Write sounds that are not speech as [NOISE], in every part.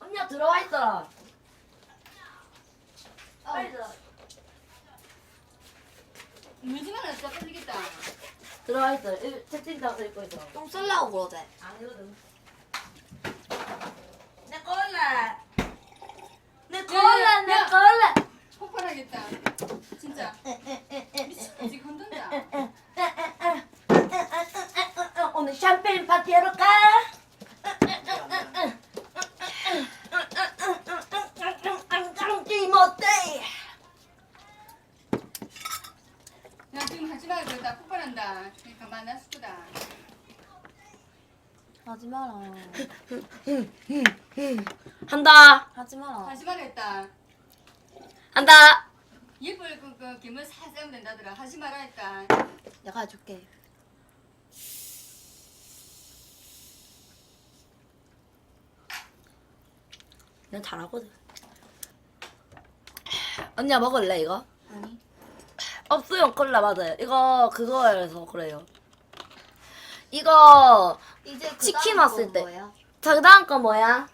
언니야 들어와 있어라. 빨리 들어. 물지만 진짜 빠지겠다. 들어와 있어. 일- 채팅창 읽고 있어. 똥 쓸라고 그러대. 아니거든. 내 걸래. 내 야, 걸래. 내 야. 걸래. 폭발하겠다. 진짜. 미쳤다 지금 흔든다. 오늘 지금 하지 말고 폭발한다. 그러니까 마라. 한다. 하지 마라. 하지 말랬다. 한다. 입을 그, 그 김을 살짝 낸다더라. 하지 말라 했다. 내가 해줄게. 난 잘하거든. 언니야 먹을래 이거? 아니. 없어요 콜라 맞아요. 이거 그거여서 그래요. 이거 이제 그 치킨 왔을 건 때. 자 그다음 거 뭐야?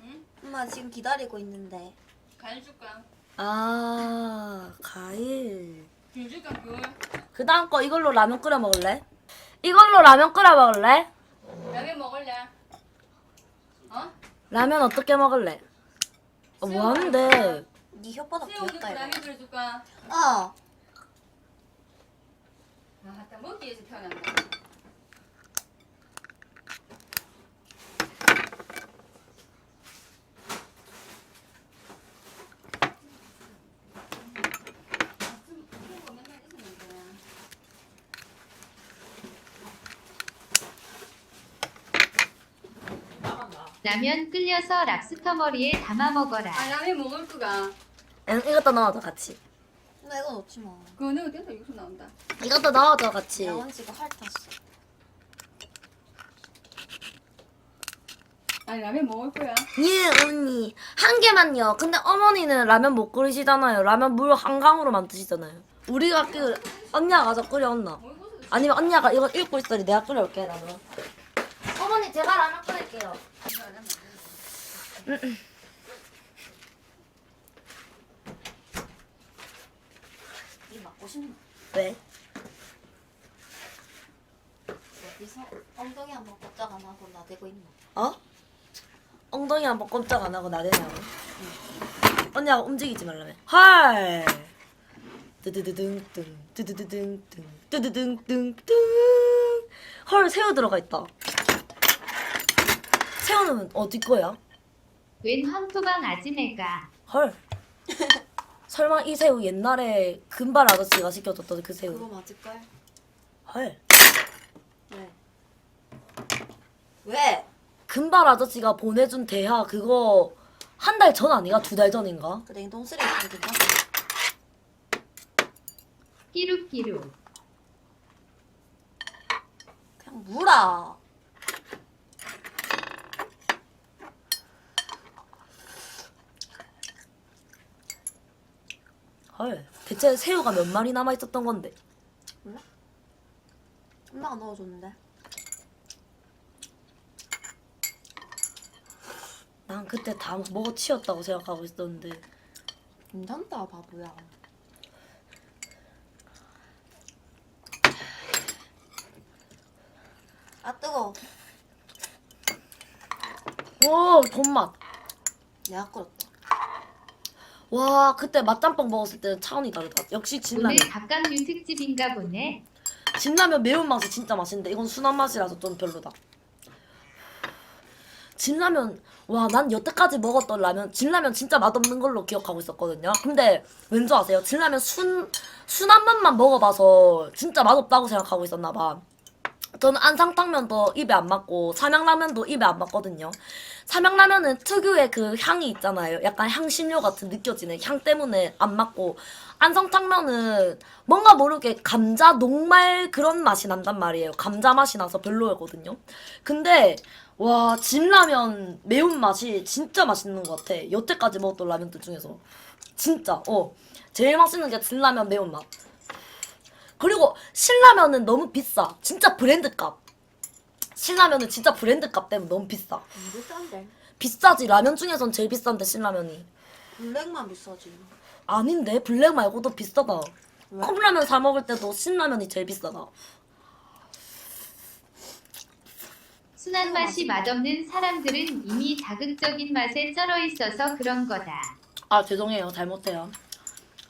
응? 엄마 지금 기다리고 있는데. 갈 줄까? 아 과일. 귤 줄까 귤? 그다음 거 이걸로 라면 끓여 먹을래? 이걸로 라면 끓여 먹을래? 라면 먹을래? 어? 라면 어떻게 먹을래? 어, 뭐 하는데? 네 혓바닥 귀엽다 라면 이거. 끓여줄까? 어. 아, 딱 먹기 위해서 태어난다. 라면 끓여서 랍스터 머리에 담아 먹어라. 아, 라면 먹을 거가. 응, 이것도 넣어줘 같이. 나 이거 넣지 마. 그거 넣으면 된다. 육수 나온다. 이것도 넣어줘 같이. 양원 씨가 핥았어. 아니, 라면 먹을 거야. 예 언니 한 개만요. 근데 어머니는 라면 못 끓이시잖아요. 라면 물 한 강으로만 드시잖아요. 우리가 그 언니가 가서 끓여온나? 아니면 언니가 이거 읽고 있으니 내가 끓여올게 라면. 어머니 제가 라면 끓일게요. 이 맞고 싶나? 왜? 어디서 엉덩이 한번 꼼짝 안 하고 나대고 있나? 어? 엉덩이 한번 꼼짝 안 하고 나대냐고. 언니가 움직이지 말라며. 헐. 뜨드드등등 뜨드드등등 뜨드등등등 헐 새우 들어가 있다. 새우는 어디 거야? 웬 황토방 아지매가. 헐. [LAUGHS] 설마 이 새우 옛날에 금발 아저씨가 시켜줬던 그 그거 새우. 맞을걸? 헐. 왜? 왜? 금발 아저씨가 보내준 대하 그거 한 달 전 아니가? 두 달 전인가? 그 냉동 쓰레기 버리나? 끼룩끼룩. 그냥 물아. 헐. 대체 새우가 몇 마리 남아 있었던 건데? 엄마가 넣어줬는데. 난 그때 다 먹어 치웠다고 생각하고 있었는데 괜찮다 바보야. 아 뜨거. 와 돈맛 내가 끓였다. 와 그때 맛짬뽕 먹었을 때는 차원이 다르다. 역시 오늘 진라면. 각각류 특집인가 보네. 진라면 매운 맛이 진짜 맛있는데 이건 순한 맛이라서 좀 별로다. 진라면 와 난 여태까지 먹었던 라면 진라면 진짜 맛없는 걸로 기억하고 있었거든요. 근데 왠지 아세요? 진라면 순 순한 맛만 먹어봐서 진짜 맛없다고 생각하고 있었나 봐 저는 안상탕면도 입에 안 맞고 삼양라면도 입에 안 맞거든요. 삼양라면은 특유의 그 향이 있잖아요. 약간 향신료 같은 느껴지는 향 때문에 안 맞고 안성탕면은 뭔가 모르게 감자 녹말 그런 맛이 난단 말이에요. 감자 맛이 나서 별로였거든요. 근데 와 진라면 매운맛이 진짜 맛있는 것 같아. 여태까지 먹었던 라면들 중에서 진짜 어 제일 맛있는 게 진라면 매운맛. 그리고 신라면은 너무 비싸. 진짜 브랜드 값. 신라면은 진짜 브랜드 값 때문에 너무 비싸. 안 비싼데. 비싸지. 라면 중에선 제일 비싼데 신라면이. 블랙만 비싸지. 아닌데 블랙 말고도 비싸다. 왜? 컵라면 사 먹을 때도 신라면이 제일 비싸다. 순한 맛이 맛없는 사람들은 이미 자극적인 맛에 쩔어 있어서 그런 거다. 아 죄송해요. 잘못해요.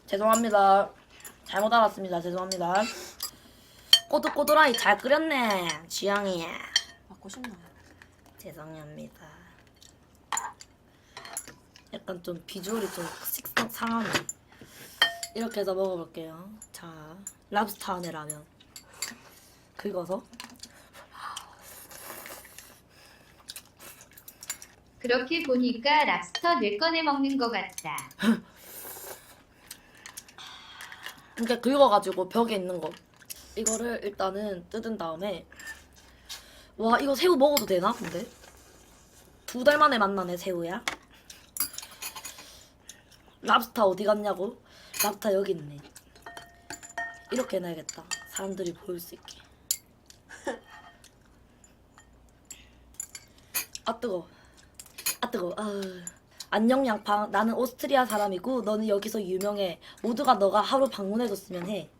죄송합니다. 잘못 알았습니다. 죄송합니다. 꼬들꼬들하니 잘 끓였네. 지영이. 먹고 싶나? 죄송합니다. 약간 좀 비주얼이 좀 식상 상하네. 이렇게 해서 먹어볼게요. 자, 랍스터 안에 라면. 긁어서. 그렇게 보니까 랍스터 뇌 꺼내 먹는 것 같다. [LAUGHS] 이렇게 긁어가지고 벽에 있는 거. 이거를 일단은 뜯은 다음에 와 이거 새우 먹어도 되나 근데? 두 달 만에 만나네 새우야. 랍스타 어디 갔냐고? 랍스타 여기 있네. 이렇게 해놔야겠다. 사람들이 보일 수 있게. [LAUGHS] 아 뜨거. 아 뜨거. 아. 안녕 양팡. 나는 오스트리아 사람이고 너는 여기서 유명해. 모두가 너가 하루 방문해줬으면 해.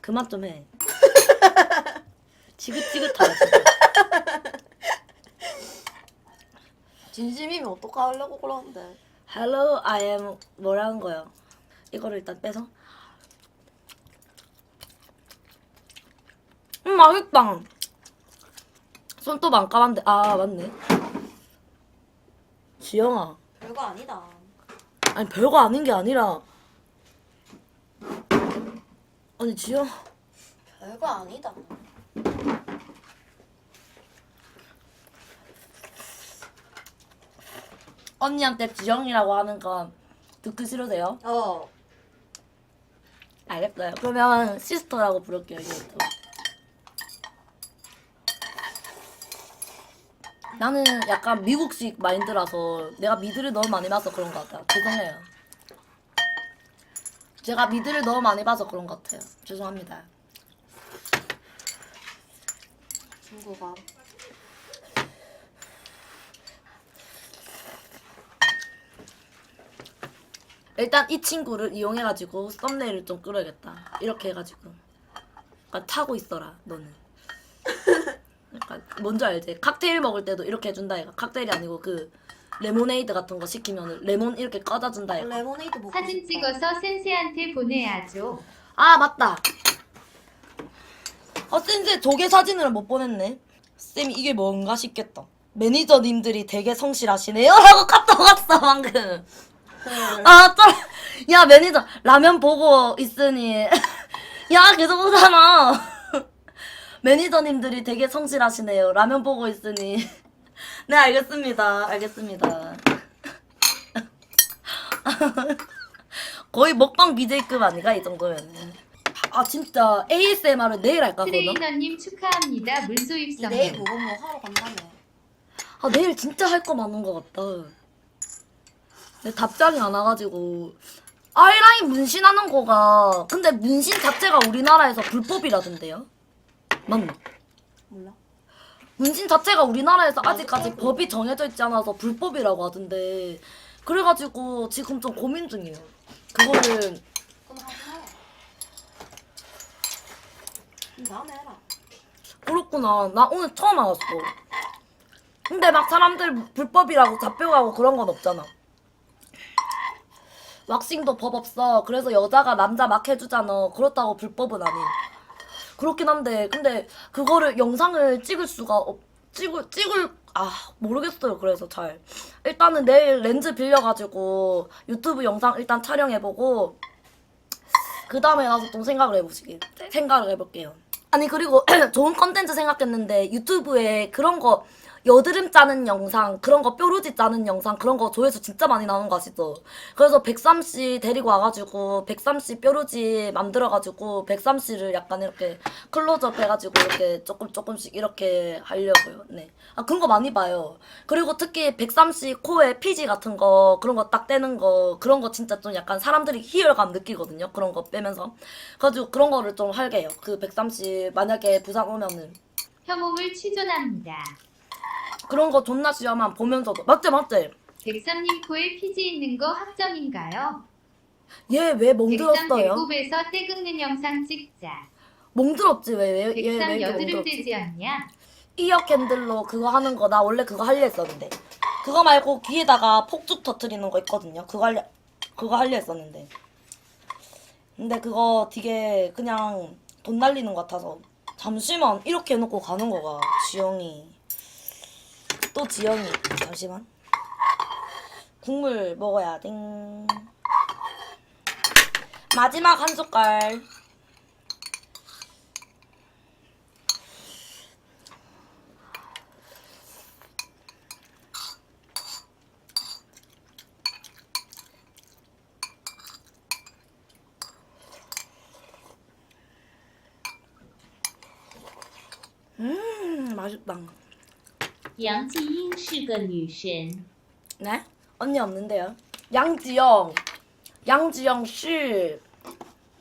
그만 좀 해. [LAUGHS] 지긋지긋하다 진짜. 진심이면 어떡하려고 그러는데. Hello, I am 뭐라는 거요? 이거를 일단 빼서. 음 맛있다. 손톱 안 까만데 아 맞네. 지영아, 별거 아니다. 아니 별거 아닌 게 아니라. 아니 지영, 별거 아니다. 언니한테 지영이라고 하는 건 듣기 싫으세요? 어. 알겠어요. 그러면 시스터라고 부를게요 이제부터. 나는 약간 미국식 마인드라서 내가 미드를 너무 많이 봐서 그런 것 같아요. 죄송해요. 제가 미드를 너무 많이 봐서 그런 것 같아요. 죄송합니다. 친구가. 일단 이 친구를 이용해가지고 썸네일을 좀 끌어야겠다. 이렇게 해가지고. 약간 타고 있어라, 너는. 약간 뭔지 알지? 칵테일 먹을 때도 이렇게 해준다 얘가. 칵테일이 아니고 그 레모네이드 같은 거 시키면 레몬 이렇게 꺼다준다 얘가. 레모네이드 먹고 사진 싶다. 찍어서 센세한테 보내야죠. 아 맞다. 아 쌤제 조개 사진을 못 보냈네. 쌤이 이게 뭔가 싶겠다. 매니저님들이 되게 성실하시네요. [LAUGHS] 라고 카톡 왔어 방금. 아, 쩔. 야, 매니저, 라면 보고 있으니. [LAUGHS] 야, 계속 오잖아. 매니저님들이 되게 성실하시네요. 라면 보고 있으니. [LAUGHS] 네, 알겠습니다. 알겠습니다. [LAUGHS] 거의 먹방 BJ급 아니가, 이 정도면은. 아, 진짜 ASMR을 내일 할까, 그러면? 트레이너님 축하합니다. 물소입 이 내일. 그거 뭐 하러 간다며. 아, 내일 진짜 할 거 많은 것 같다. 근데 답장이 안 와가지고. 아이라인 문신하는 거가, 근데 문신 자체가 우리나라에서 불법이라던데요? 맞나? 몰라. 문신 자체가 우리나라에서 아직까지 법이 정해져 있지 않아서 불법이라고 하던데. 그래가지고 지금 좀 고민 중이에요. 그거를, 그럼 하지 마라. 그럼 다음에 해라. 그렇구나. 나 오늘 처음 알았어. 근데 막 사람들 불법이라고 잡혀가고 그런 건 없잖아. 왁싱도 법 없어. 그래서 여자가 남자 막 해주잖아. 그렇다고 불법은 아닌. 그렇긴 한데, 근데 그거를 영상을 찍을 수가 없, 찍을, 찍을, 아, 모르겠어요. 그래서 잘. 일단은 내일 렌즈 빌려가지고 유튜브 영상 일단 촬영해보고, 그 다음에 나서 좀 생각을 해보시길. 생각을 해볼게요. 아니, 그리고 [CLEARS THROAT] 좋은 컨텐츠 생각했는데 유튜브에 그런 거 여드름 짜는 영상 그런 거 뾰루지 짜는 영상 그런 거 조회수 진짜 많이 나오는 거 아시죠? 그래서 백삼씨 데리고 와가지고 백삼씨 뾰루지 만들어가지고 백삼씨를 약간 이렇게 클로즈업 해가지고 이렇게 조금 조금씩 이렇게 하려고요. 네. 아 그런 거 많이 봐요. 그리고 특히 백삼씨 코에 피지 같은 거 그런 거 딱 떼는 거 그런 거 진짜 좀 약간 사람들이 희열감 느끼거든요. 그런 거 빼면서. 그래가지고 그런 거를 좀 할게요. 그 백삼씨 만약에 부산 오면은. 혐오물 취존합니다. 그런 거 존나 시험만 보면서도 맞지 맞지 백삼님 코에 피지 있는 거 확정인가요? 얘 왜 백삼 멍들었어요? 배꼽에서 때 긁는 영상 찍자. 멍들었지 왜얘왜 백삼 이렇게 여드름 멍들었지 돼지였냐? 이어 캔들로 그거 하는 거 나 원래 그거 하려 했었는데 그거 말고 귀에다가 폭죽 터트리는 거 있거든요 그거 하려 그거 하려 했었는데 근데 그거 되게 그냥 돈 날리는 것 같아서 잠시만 이렇게 해놓고 가는 거가 지영이 또 지영이. 잠시만. 국물 먹어야 땡 마지막 한 숟갈. 음 맛있다 杨继英是个女神。 네? 언니 없는데요. 양지영, 양지영 씨,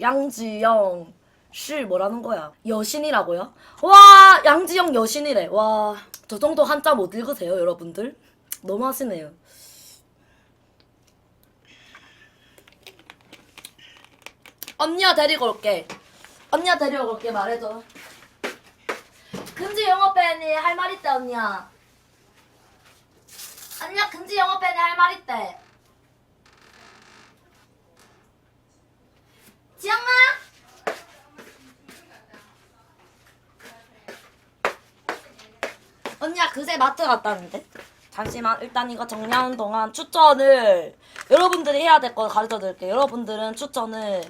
양지영 씨 뭐라는 거야? 여신이라고요? 와, 양지영 여신이래. 와, 저 정도 한자 못 읽으세요, 여러분들? 너무 하시네요. 언니야 데리고 올게. 언니야 데리고 올게 말해줘. 금지 영업회니 할 말 있다 언니야. 아니야 금지 영업회니 할말 있대. 지영아? 언니야 그새 마트 갔다는데? 잠시만 일단 이거 정리하는 동안 추천을 여러분들이 해야 될거 가르쳐 드릴게요. 여러분들은 추천을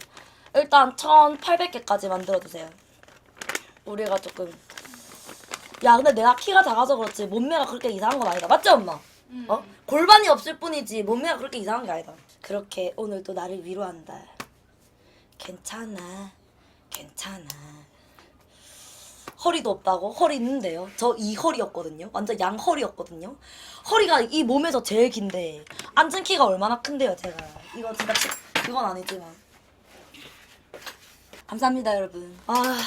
일단 1800개까지 만들어 주세요. 우리가 조금. 야 근데 내가 키가 작아서 그렇지 몸매가 그렇게 이상한 건 아니다. 맞지 엄마? 어? 골반이 없을 뿐이지 몸매가 그렇게 이상한 게 아니다. 그렇게 오늘도 나를 위로한다. 괜찮아. 괜찮아. 허리도 없다고? 허리 있는데요. 저 이 허리였거든요. 완전 양 허리였거든요. 허리가 이 몸에서 제일 긴데 앉은 키가 얼마나 큰데요, 제가. 이거 진짜 치- 그건 아니지만. 감사합니다, 여러분. 아,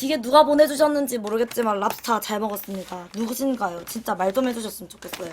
이게 누가 보내주셨는지 모르겠지만 랍스타 잘 먹었습니다. 누구신가요? 진짜 말 좀 해주셨으면 좋겠어요.